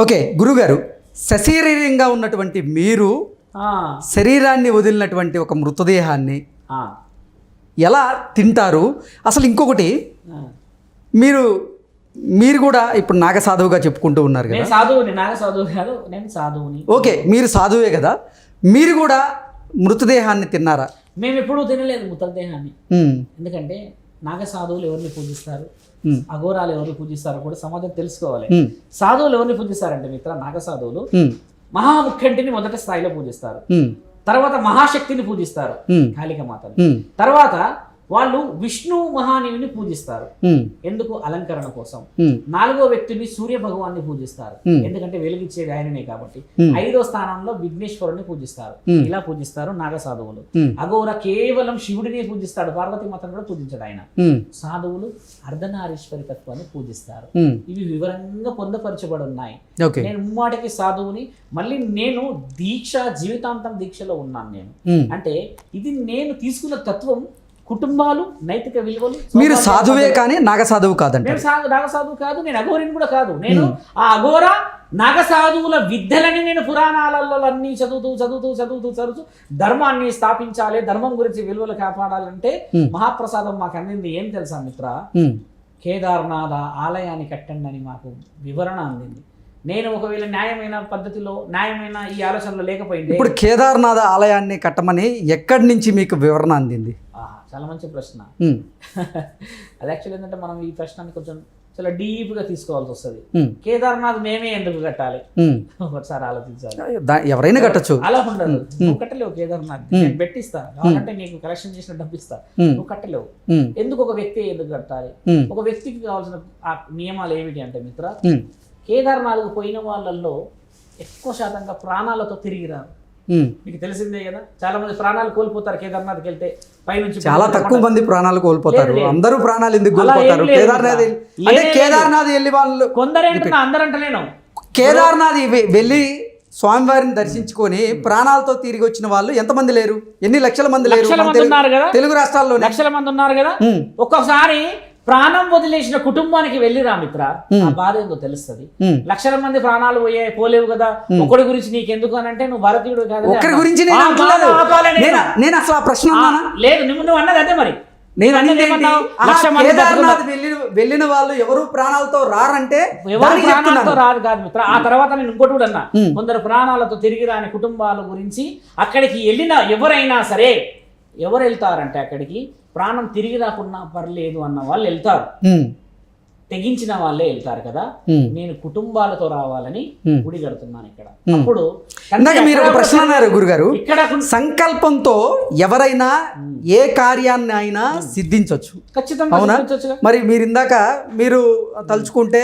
Okay గురుగారు సశరీరంగా ఉన్నటువంటి మీరు శరీరాన్ని వదిలినటువంటి ఒక మృతదేహాన్ని ఎలా తింటారు? అసలు ఇంకొకటి. మీరు మీరు కూడా ఇప్పుడు నాగసాధువుగా చెప్పుకుంటూ ఉన్నారు కదా. సాధువుని నాగ సాధువు కాదు నేను సాధువుని. ఓకే మీరు సాధువే కదా. మీరు కూడా మృతదేహాన్ని తిన్నారా? మేము ఎప్పుడూ తినలేదు మృతదేహాన్ని. ఎందుకంటే నాగ సాధువులు ఎవరిని పూజిస్తారు? అఘోరాలు ఎవరిని పూజిస్తారో కూడా సమాజం తెలుసుకోవాలి. సాధువులు ఎవరిని పూజిస్తారంటే మిత్ర నాగ సాధువులు మహాముఖ్యంటిని మొదట స్థాయిలో పూజిస్తారు. తర్వాత మహాశక్తిని పూజిస్తారు. కాళిక మాతని. తర్వాత వాళ్ళు విష్ణు మహానీయుని పూజిస్తారు. ఉమ్, ఎందుకు? అలంకరణ కోసం. ఉమ్, నాలుగో వ్యక్తిని సూర్య భగవాన్ని పూజిస్తారు. Hmm. ఎందుకంటే వెలిగించేది ఆయననే కాబట్టి. Hmm. ఐదో స్థానంలో విఘ్నేశ్వరుని పూజిస్తారు. Hmm. ఇలా పూజిస్తారు నాగ సాధువులు అఘోర కేవలం శివుడిని పూజిస్తాడు. పార్వతీ మాతను కూడా పూజించాడు ఆయన. సాధువులు అర్ధనారీశ్వరి తత్వాన్ని పూజిస్తారు. ఇవి వివరంగా పొందపరచబడి ఉన్నాయి నేను ముమ్మాటికి సాధువుని మళ్ళీ నేను దీక్ష జీవితాంతం దీక్షలో ఉన్నాను నేను. అంటే ఇది నేను తీసుకున్న తత్వం కుటుంబాలు నైతిక విలువలు మీరు సాధువే కానీ నాగసాధువు కాదంట నేను సాధు నాగసాధువు కాదు నేను అఘోరిని కూడా కాదు. నేను ఆ అఘోర నాగసాధువుల విద్యలని నేను పురాణాలలో అన్ని చదువుతూ చదువుతూ చదువుతూ చదువుతూ ధర్మాన్ని స్థాపించాలి ధర్మం గురించి విలువలు కాపాడాలంటే. మహాప్రసాదం మాకు అందింది. ఏం తెలుసా మిత్ర? కేదార్నాథ ఆలయాన్ని కట్టండి అని మాకు వివరణ అందింది. నేను ఒకవేళ న్యాయమైన పద్ధతిలో న్యాయమైన ఈ ఆలోచనలో లేకపోయింది ఇప్పుడు కేదార్నాథ ఆలయాన్ని కట్టమని ఎక్కడి నుంచి మీకు వివరణ అందింది? ఆహా, చాలా మంచి ప్రశ్న. అది యాక్చువల్ ఏంటంటే మనం ఈ ప్రశ్నని కొంచెం చాలా డీప్గా తీసుకోవాల్సి వస్తుంది. కేదార్నాథ్ మేమే ఎందుకు కట్టాలి. ఒకసారి ఆలోచించాలి. ఎవరైనా కట్టచ్చు. అలా ఉండదు. నువ్వు కట్టలేవు కేదార్నాథ్. నేను పెట్టిస్తా. కావాలంటే నీకు కలెక్షన్ చేసిన డబ్బు ఇస్తా. నువ్వు కట్టలేవు. ఎందుకు ఒక వ్యక్తి ఎందుకు కట్టాలి? ఒక వ్యక్తికి కావాల్సిన ఆ నియమాలు ఏమిటి అంటే మిత్ర ఉమ్, కేదార్నాథ్కు పోయిన వాళ్ళల్లో ఎక్కువ శాతంగా ప్రాణాలతో తిరిగి రారు. ఉమ్. మీకు తెలిసిందే కదా? చాలా మంది ప్రాణాలు కోల్పోతారు కేదార్నాథ్కి వెళ్తే. పైనుంచి చాలా తక్కువ మంది ప్రాణాలు కోల్పోతారు. అందరూ ప్రాణాలు ఎందుకు కోల్పోతారు? కేదార్నాథ్. అంటే లేనే కేదార్నాథ్ వెళ్ళి వాళ్ళు కొందరేంటున్నా అందరంటలేను. కేదార్నాథ్ వె- వెళ్ళి స్వామివారిని దర్శించుకొని ప్రాణాలతో తిరిగి వచ్చిన వాళ్ళు ఎంతమంది లేరు? ఎన్ని లక్షల మంది లేరు? తెలుగు- రాష్ట్రాల్లోనే. లక్షల మంది ఉన్నారు కదా? ఒక్కొక్కసారి ప్రాణం వదిలేసిన కుటుంబానికి వెళ్ళిరా మిత్ర. ఆ బాధ ఏందో తెలుస్తుంది. లక్షల మంది ప్రాణాలు పోయాయి పోలేవు కదా. ఒకడి గురించి నీకెందుకు అని అంటే నువ్వు భారతీయుడు కాదు ఒక్కరి గురించి నేను అసలు ఆ ప్రశ్న లేదు నువ్వు నువ్వు అన్నది అదే మరి. నేను అనేది కేదార్నాథ్ వెళ్ళిన వెళ్ళిన వాళ్ళు ఎవరు ప్రాణాలతో రారంటే ఎవరు ప్రాణాలతో. రాదు కాదు మిత్ర. ఆ తర్వాత నేను ఇంకోటి కూడా అన్నా. కొందరు ప్రాణాలతో తిరిగి రాని కుటుంబాల గురించి అక్కడికి వెళ్ళిన ఎవరైనా సరే ఎవరు వెళ్తారంటే అక్కడికి? ప్రాణం తిరిగి రాకున్నా పర్లేదు అన్న వాళ్ళు వెళ్తారు. తెగించిన వాళ్ళే వెళ్తారు కదా. నేను కుటుంబాలతో రావాలని. గుడి కడుతున్నాను ఇక్కడ. అప్పుడు ఇందాక మీరు ఒక ప్రశ్న అన్నారు గురుగారు. ఇక్కడ సంకల్పంతో ఎవరైనా ఏ కార్యాన్ని అయినా సిద్ధించవచ్చు ఖచ్చితంగా అవునా. మరి మీరు ఇందాక మీరు తలుచుకుంటే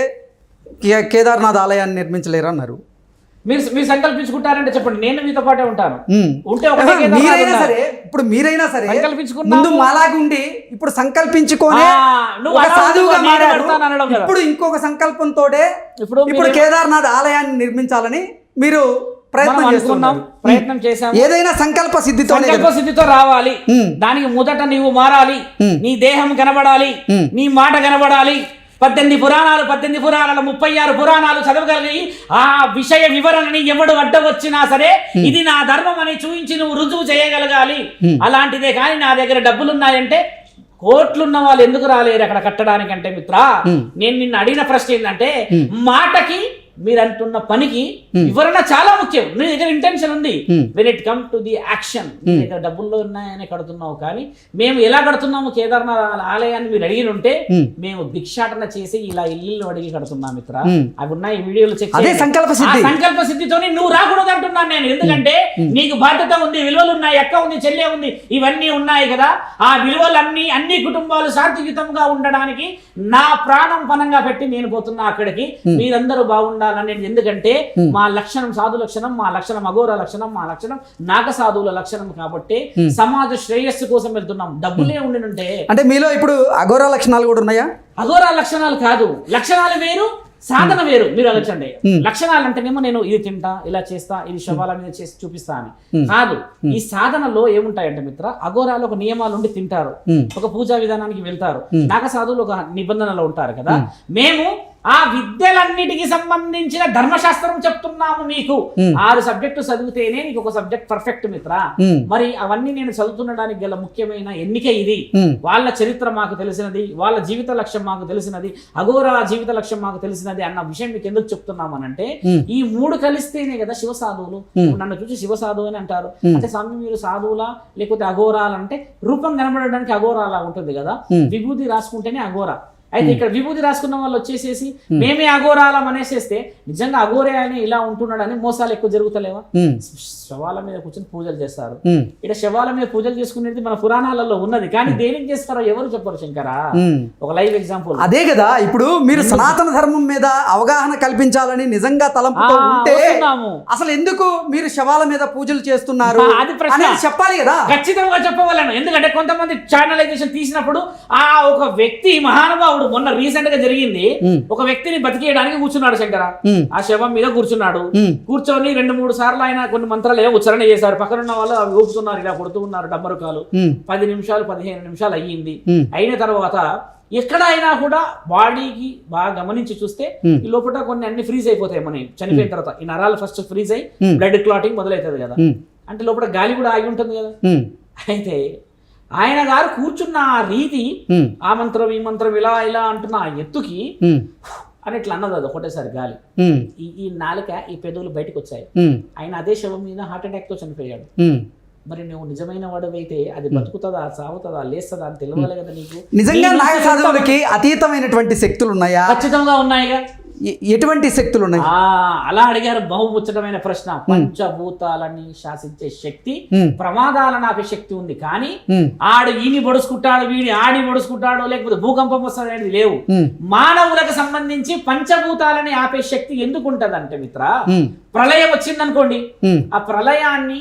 కేదార్నాథ్ ఆలయాన్ని నిర్మించలేరు అన్నారు మీరు మీరు సంకల్పించుకుంటారంటే చెప్పండి నేను మీతో పాటే ఉంటాను. ఉంటే మీరైనా. సరే ఇప్పుడు మీరైనా సరే. ముందు మాలాగుండి ఇప్పుడు సంకల్పించుకొని నువ్వు సాధువుగా కదా. ఇప్పుడు ఇంకొక సంకల్పంతోటే ఇప్పుడు ఇప్పుడు కేదార్నాథ్ ఆలయాన్ని నిర్మించాలని మీరు ప్రయత్నం చేస్తున్నారు ప్రయత్నం చేశాం ఏదైనా సంకల్ప సిద్ధితోనే సంకల్ప. సిద్ధితో రావాలి. దానికి మొదట నీవు మారాలి. నీ దేహం కనబడాలి. నీ మాట కనబడాలి పద్దెనిమిది పురాణాలు పద్దెనిమిది పురాణాలు ముప్పై ఆరు పురాణాలు చదవగలిగి ఆ విషయ వివరణని ఎవడు అడ్డ వచ్చినా సరే ఇది నా ధర్మం అని చూపించి నువ్వు రుజువు చేయగలగాలి. అలాంటిదే కానీ నా దగ్గర డబ్బులున్నాయంటే కోట్లున్న వాళ్ళు ఎందుకు రాలేరు అక్కడ కట్టడానికంటే మిత్ర? నేను నిన్ను అడిగిన ప్రశ్న ఏంటంటే మాటకి మీరు అంటున్న పనికి వివరణ చాలా ముఖ్యం. నీ దగ్గర ఇంటెన్షన్ ఉంది. When it come to the action దగ్గర డబ్బుల్లో ఉన్నాయని కడుతున్నావు కానీ మేము ఎలా కడుతున్నాము? కేదార్నాథ్ ఆల- ఆలయాన్ని మీరు అడిగి ఉంటే మేము. భిక్షాటన చేసి ఇలా ఇల్లు అడిగి కడుతున్నాం మిత్ర. అవి ఉన్నాయి వీడియోలు చెక్ సంకల్ప సిద్ధి. సంకల్ప సిద్ధితోని నువ్వు రాకూడదు అంటున్నాను నేను. ఎందుకంటే నీకు బాధ్యత ఉంది విలువలు ఉన్నాయి అక్క ఉంది చెల్లె ఉంది ఇవన్నీ ఉన్నాయి కదా. ఆ విలువలన్నీ అన్ని కుటుంబాలు శాంతియుతంగా ఉండడానికి నా ప్రాణం పనంగా పెట్టి నేను పోతున్నా అక్కడికి. మీరందరూ బాగుండాలని నేను ఎందుకంటే మా లక్షణం సాధు లక్షణం మా లక్షణం అఘోర లక్షణం మా లక్షణం నాగ సాధువుల లక్షణం కాబట్టి సమాజ శ్రేయస్సు కోసం వెళ్తున్నాం. డబ్బులే ఉండినుంటే అంటే మీలో ఇప్పుడు అఘోర లక్షణాలు కూడా ఉన్నాయా? అఘోర లక్షణాలు కాదు. లక్షణాలు వేరు సాధన వేరు. మీరు ఆలోచండి లక్షణాలు అంటేనేమో నేను ఇది తింటా ఇలా చేస్తా ఇది శవాల మీద చేసి చూపిస్తా అని కాదు. ఈ సాధనలో ఏముంటాయంటే మిత్ర అఘోరాలు ఒక నియమాలు ఉండి తింటారు. ఒక పూజా విధానానికి వెళ్తారు. నాగ సాధువులు ఒక నిబంధనలో ఉంటారు కదా. మేము ఆ విద్యలన్నిటికి సంబంధించిన ధర్మశాస్త్రం చెప్తున్నాము Hmm. ఆరు సబ్జెక్టు చదివితేనే నీకు ఒక సబ్జెక్ట్ పర్ఫెక్ట్ మిత్ర. మరి అవన్నీ నేను చదువుతుండడానికి గల ముఖ్యమైన ఎన్నిక ఇది. వాళ్ళ చరిత్ర మాకు తెలిసినది వాళ్ళ జీవిత లక్ష్యం మాకు తెలిసినది అఘోర జీవిత లక్ష్యం మాకు తెలిసినది అన్న విషయం మీకు ఎందుకు చెప్తున్నామనంటే. ఈ మూడు కలిస్తేనే కదా శివ సాధువులు నన్ను చూసి శివ సాధువు అని అంటారు అంటే స్వామి మీరు సాధువులా లేకపోతే అఘోరాలు అంటే రూపం కనబడడానికి అఘోరాలా ఉంటుంది కదా. విభూతి రాసుకుంటేనే అఘోర అయితే ఇక్కడ విభూతి రాసుకున్న వాళ్ళు వచ్చేసేసి మేమే అఘోరాలం అనేసేస్తే నిజంగా అఘోరే అని ఇలా ఉంటున్నాడని మోసాలు ఎక్కువ జరుగుతలేవా? ఉమ్, శవాల మీద కూర్చొని పూజలు చేస్తారు. ఇక్కడ శవాల మీద పూజలు చేసుకునేది మన పురాణాలలో ఉన్నది. కానీ దేనికి చేస్తారో ఎవరు చెప్పరు శంకరా. ఒక లైవ్ ఎగ్జాంపుల్ అదే కదా ఇప్పుడు మీరు సనాతన ధర్మం మీద అవగాహన కల్పించాలని నిజంగా తలంపుతో ఆ, ఉంటే వస్తున్నాము. అసలు ఎందుకు మీరు శవాల మీద పూజలు చేస్తున్నారు? అది ప్రశ్న. చెప్పాలి కదా. ఖచ్చితంగా చెప్పగలను ఎందుకంటే కొంతమంది ఛానలైజేషన్ తీసినప్పుడు ఆ ఒక వ్యక్తి మహానుభావుడు మొన్న రీసెంట్గా జరిగింది. ఒక వ్యక్తిని బతికేయడానికి కూర్చున్నాడు శంకర. ఆ శవం మీద కూర్చున్నాడు. కూర్చొని రెండు మూడు సార్లు ఆయన కొన్ని మంత్రాలు ఏమో ఉచ్చారణ చేశారు. పక్కన ఉన్న వాళ్ళు అవి ఊపుతున్నారు ఇలా కొడుతూ ఉన్నారు డమ్మరుకాలు ఉమ్, పది నిమిషాలు పదిహేను నిమిషాలు అయ్యింది. అయిన తర్వాత ఎక్కడైనా కూడా బాడీకి బాగా గమనించి చూస్తే. ఈ లోపల కొన్ని అన్ని ఫ్రీజ్ అయిపోతాయి మన చనిపోయిన తర్వాత ఈ నరాలు ఫస్ట్ ఫ్రీజ్ అయ్యి Hmm. బ్లడ్ క్లాటింగ్ మొదలవుతుంది కదా. అంటే లోపల గాలి కూడా ఆగి ఉంటుంది కదా. అయితే ఆయన గారు కూర్చున్న ఆ రీతి ఆ మంత్రం ఈ మంత్రం ఇలా ఇలా అంటున్న ఆ ఎత్తుకి అని ఇట్లా అన్నది అది ఒకటేసారి గాలి. ఈ ఈ నాలుక ఈ పెదవులు బయటకు వచ్చాయి ఆయన అదే శవం మీద హార్ట్ అటాక్తో చనిపోయాడు. మరి నువ్వు నిజమైన వాడవైతే అది బతుకుతుందా సాగుతుందా లేస్తుందా అని తెలియాలి కదా నీకు? నిజంగా నీ నాగ నుంచి సాధువులకి అతీతమైనటువంటి శక్తులు ఉన్నాయా ఖచ్చితంగా ఉన్నాయిగా. ఎటువంటి శక్తులు ఉన్నాయి? అలా అడిగారు బహుముచ్చటమైన ప్రశ్న. పంచభూతాలని శాసించే శక్తి ప్రమాదాలను ఆపే శక్తి ఉంది. కానీ ఆడు ఈని పొడుచుకుంటాడు వీడి ఆడి పొడుచుకుంటాడు లేకపోతే భూకంపం వస్తుంది అనేది లేవు. మానవులకు సంబంధించి పంచభూతాలని ఆపే శక్తి ఎందుకు ఉంటదంటే మిత్ర ఉమ్, ప్రళయం వచ్చిందనుకోండి. ఉమ్, ఆ ప్రళయాన్ని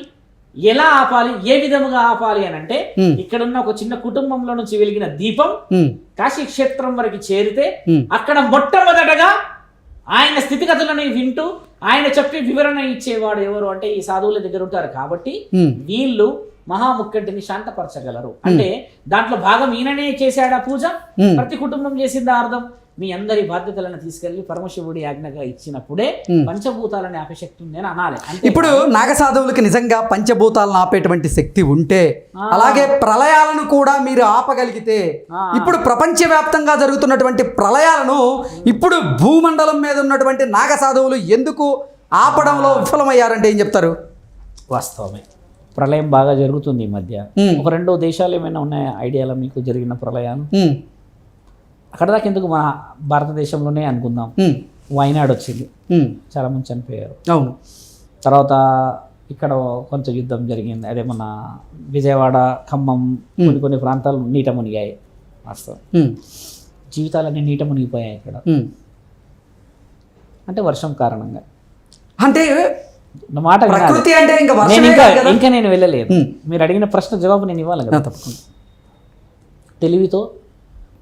ఎలా ఆపాలి ఏ విధముగా ఆపాలి అని అంటే. ఇక్కడ ఉన్న ఒక చిన్న కుటుంబంలో నుంచి వెలిగిన దీపం కాశీ క్షేత్రం వరకు చేరితే. అక్కడ మొట్టమొదటగా ఆయన స్థితిగతులను వింటూ ఆయన చెప్పి వివరణ ఇచ్చేవాడు ఎవరు అంటే ఈ సాధువుల దగ్గర ఉంటారు కాబట్టి వీళ్ళు మహాముక్కటిని శాంతపరచగలరు. అంటే దాంట్లో భాగం ఈయననే చేశాడా పూజ. ప్రతి కుటుంబం చేసిందా అర్థం? మీ అందరి బాధ్యతలను తీసుకెళ్ళి పరమశివుడి ఆజ్ఞగా ఇచ్చినప్పుడే. పంచభూతాలని ఆపశక్తి ఉంది అని అనాలి. అంటే ఇప్పుడు నాగ సాధువులకి నిజంగా పంచభూతాలను ఆపేటువంటి శక్తి ఉంటే. అలాగే ప్రళయాలను కూడా మీరు ఆపగలిగితే. ఇప్పుడు ప్రపంచవ్యాప్తంగా జరుగుతున్నటువంటి ప్రళయాలను ఇప్పుడు భూమండలం మీద ఉన్నటువంటి నాగ సాధువులు ఎందుకు ఆపడంలో విఫలమయ్యారంటే ఏం చెప్తారు? వాస్తవమే. ప్రళయం బాగా జరుగుతుంది ఈ మధ్య. ఒక రెండో దేశాలు ఏమైనా ఉన్నాయా ఐడియాలో మీకు జరిగిన ప్రళయాలు? అక్కడ దాకా ఎందుకు మన భారతదేశంలోనే అనుకుందాం? వైనాడు వచ్చింది. చాలా మంది చనిపోయారు. అవును. తర్వాత ఇక్కడ కొంత యుద్ధం జరిగింది. అదే మన విజయవాడ ఖమ్మం కొన్ని కొన్ని ప్రాంతాలు నీట మునిగాయి. వాస్తవం. జీవితాలన్నీ నీట మునిగిపోయాయి ఇక్కడ. అంటే వర్షం కారణంగా. అంటే మాట అంటే ఇంకా నేను ఇంకా ఇంకా నేను వెళ్ళలేదు. మీరు అడిగిన ప్రశ్న జవాబు నేను ఇవ్వాలి కదా తప్పకుండా. తెలివితో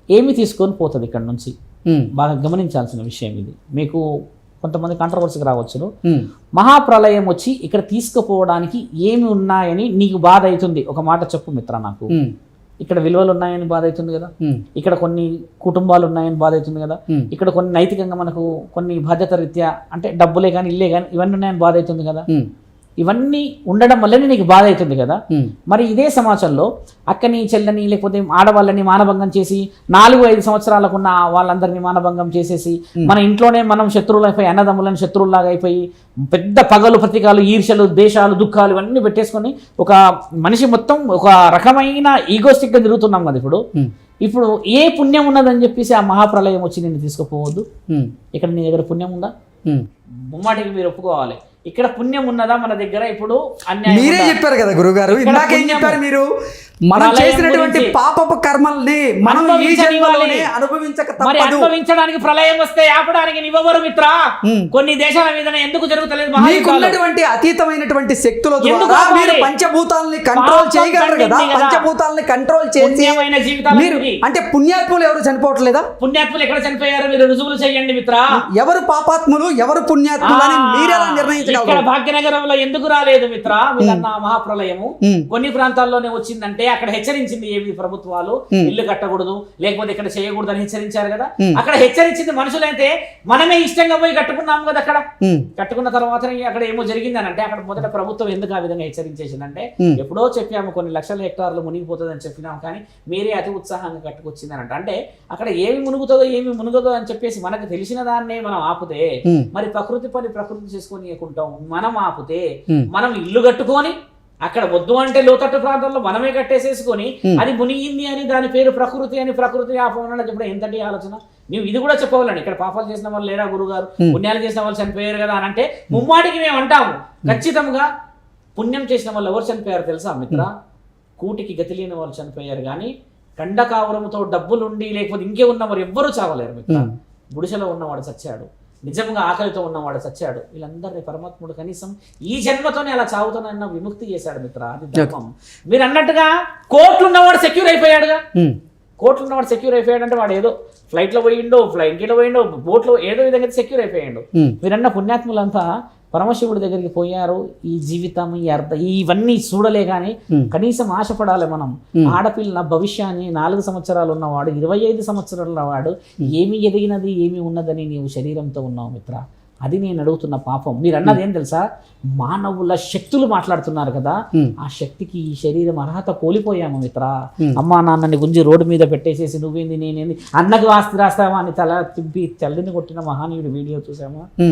ఏమి తీసుకొని పోతుంది ఇక్కడ నుంచి? బాగా గమనించాల్సిన విషయం ఇది. మీకు కొంతమంది కాంట్రవర్సీకి రావచ్చును. ఉమ్, మహాప్రళయం వచ్చి ఇక్కడ తీసుకుపోవడానికి ఏమి ఉన్నాయని నీకు బాధ అవుతుంది. ఒక మాట చెప్పు మిత్ర నాకు. ఇక్కడ విలువలు ఉన్నాయని బాధ అవుతుంది కదా? ఇక్కడ కొన్ని కుటుంబాలు ఉన్నాయని బాధ అవుతుంది కదా? ఇక్కడ కొన్ని నైతికంగా మనకు కొన్ని బాధ్యత రీత్యా అంటే డబ్బులే కానీ ఇల్లే కానీ ఇవన్నీ ఉన్నాయని బాధ అవుతుంది కదా? ఇవన్నీ ఉండడం వల్లనే నీకు బాధ అవుతుంది కదా? మరి ఇదే సమాజంలో అక్కని చెల్లని లేకపోతే ఆడవాళ్ళని మానభంగం చేసి నాలుగు ఐదు సంవత్సరాలకు ఉన్న వాళ్ళందరినీ మానభంగం చేసేసి మన ఇంట్లోనే మనం శత్రువులైపోయి అన్నదమ్ములను శత్రువులాగా అయిపోయి పెద్ద పగలు ప్రతీకాలు ఈర్షలు దేశాలు దుఃఖాలు ఇవన్నీ పెట్టేసుకొని ఒక మనిషి మొత్తం ఒక రకమైన ఈగోస్టిక్గా తిరుగుతున్నాం కదా ఇప్పుడు? ఇప్పుడు ఏ పుణ్యం ఉన్నదని చెప్పేసి ఆ మహాప్రలయం వచ్చి నిన్ను తీసుకుపోవద్దు. ఇక్కడ నీ దగ్గర పుణ్యం ఉందా. బొమ్మాటికి మీరు ఒప్పుకోవాలి. ఇక్కడ పుణ్యం ఉన్నదా మన దగ్గర ఇప్పుడు మీరే? చెప్పారు కదా గురుగారు ఇందాక ఏం. చెప్పారు మీరు మనం చేసినటువంటి. పాపపు కర్మల్ని మనం ఈ. జన్మలోనే అనుభవించక మరి అనుభవించడానికి ప్రళయం వస్తే ఆపడానికి నివ్వరు మిత్ర. కొన్ని దేశాల మీద ఎందుకు జరుగుతలేదు? మీకున్నటువంటి అతీతమైనటువంటి శక్తుల ద్వారా? మీరు పంచభూతాలని కంట్రోల్ చేయగలరు కదా. పంచభూతాలని కంట్రోల్ చేసి మీరు. అంటే పుణ్యాత్ములు ఎవరు చనిపోవట్లేదా పుణ్యాత్ములు ఎక్కడ చనిపోయారు మీరు రుజువులు చేయండి మిత్ర ఎవరు పాపాత్ములు ఎవరు పుణ్యాత్ములు అని మీరెలా నిర్ణయించగలరు భాగ్యనగరంలో ఎందుకు రాలేదు మిత్ర మహాప్రలయము. కొన్ని ప్రాంతాల్లోనే వచ్చిందంటే అక్కడ హెచ్చరించింది ఏమి ప్రభుత్వాలు. ఇల్లు కట్టకూడదు లేకపోతే ఇక్కడ చేయకూడదు అని హెచ్చరించారు కదా. అక్కడ హెచ్చరించింది మనుషులైతే మనమే ఇష్టంగా పోయి కట్టుకున్నాం కదా అక్కడ కట్టుకున్న తర్వాత అక్కడ ఏమో జరిగిందని అంటే అక్కడ మొదట ప్రభుత్వం ఎందుకు ఆ విధంగా హెచ్చరించేసిందంటే. ఎప్పుడో చెప్పాము కొన్ని లక్షల హెక్టార్లు మునిగిపోతుందని చెప్పినాం కానీ మీరే అతి ఉత్సాహంగా కట్టుకొచ్చిందని అంటే అంటే అక్కడ ఏమి మునుగుతుందో ఏమి మునుగదో అని చెప్పేసి మనకు తెలిసిన దాన్నే మనం ఆపితే మరి ప్రకృతి పని ప్రకృతి చేసుకొని మనం ఆపితే. మనం ఇల్లు కట్టుకొని అక్కడ వద్దు అంటే లోతట్టు ప్రాంతంలో మనమే కట్టేసేసుకొని. అది మునిగింది అని దాని పేరు ప్రకృతి అని ప్రకృతి ఆపమని చెప్పడం ఎంతటి ఆలోచన? మేము ఇది కూడా చెప్పవాలండి ఇక్కడ పాపాలు చేసిన వాళ్ళు లేరా గురుగారు. పుణ్యాలు చేసిన వాళ్ళు చనిపోయారు కదా అని అంటే ముమ్మాటికి మేము అంటాము. ఖచ్చితంగా పుణ్యం చేసిన వాళ్ళు ఎవరు చనిపోయారు తెలుసా మిత్ర? కూటికి గతి లేని వాళ్ళు చనిపోయారు కానీ కండకావరముతో డబ్బులుండి లేకపోతే ఇంకే ఉన్నవారు ఎవ్వరూ చావలేరు మిత్ర. గుడిసెలో ఉన్నవాడు చచ్చాడు. నిజంగా ఆకలితో ఉన్నవాడు చచ్చాడు. వీళ్ళందరినీ పరమాత్ముడు కనీసం ఈ జన్మతోనే అలా చావుతానన్న విముక్తి చేశాడు మిత్ర. అది ధర్మం. మీరు అన్నట్టుగా కోట్లు ఉన్నవాడు సెక్యూర్ అయిపోయాడుగా. కోట్లు ఉన్నవాడు సెక్యూర్ అయిపోయాడు అంటే వాడు ఏదో ఫ్లైట్లో పోయిండో ఫ్లైట్లో పోయిండో బోట్లో ఏదో విధంగా సెక్యూర్ అయిపోయాడు. మీరన్న పుణ్యాత్ములంతా పరమశివుడి దగ్గరికి పోయారు. ఈ జీవితం ఈ అర్థ ఇవన్నీ చూడలే కానీ. కనీసం ఆశపడాలి మనం. ఆడపిల్ల భవిష్యాన్ని నాలుగు సంవత్సరాలు ఉన్నవాడు ఇరవై ఐదు సంవత్సరాలు ఉన్నవాడు ఏమి ఎదిగినది ఏమి ఉన్నదని నీవు శరీరంతో ఉన్నావు మిత్ర? అది నేను అడుగుతున్న పాపం. మీరు అన్నది ఏం తెలుసా? మానవుల శక్తులు మాట్లాడుతున్నారు కదా. ఆ శక్తికి ఈ శరీరం అర్హత కోల్పోయాము మిత్ర. అమ్మా నాన్నని గుంజి రోడ్డు మీద పెట్టేసేసి నువ్వేంది నేనేంది? అన్నకు ఆస్తి రాస్తావా అని తల తిప్పి చల్లిని కొట్టిన మహానీయుడు వీడియో చూసామా?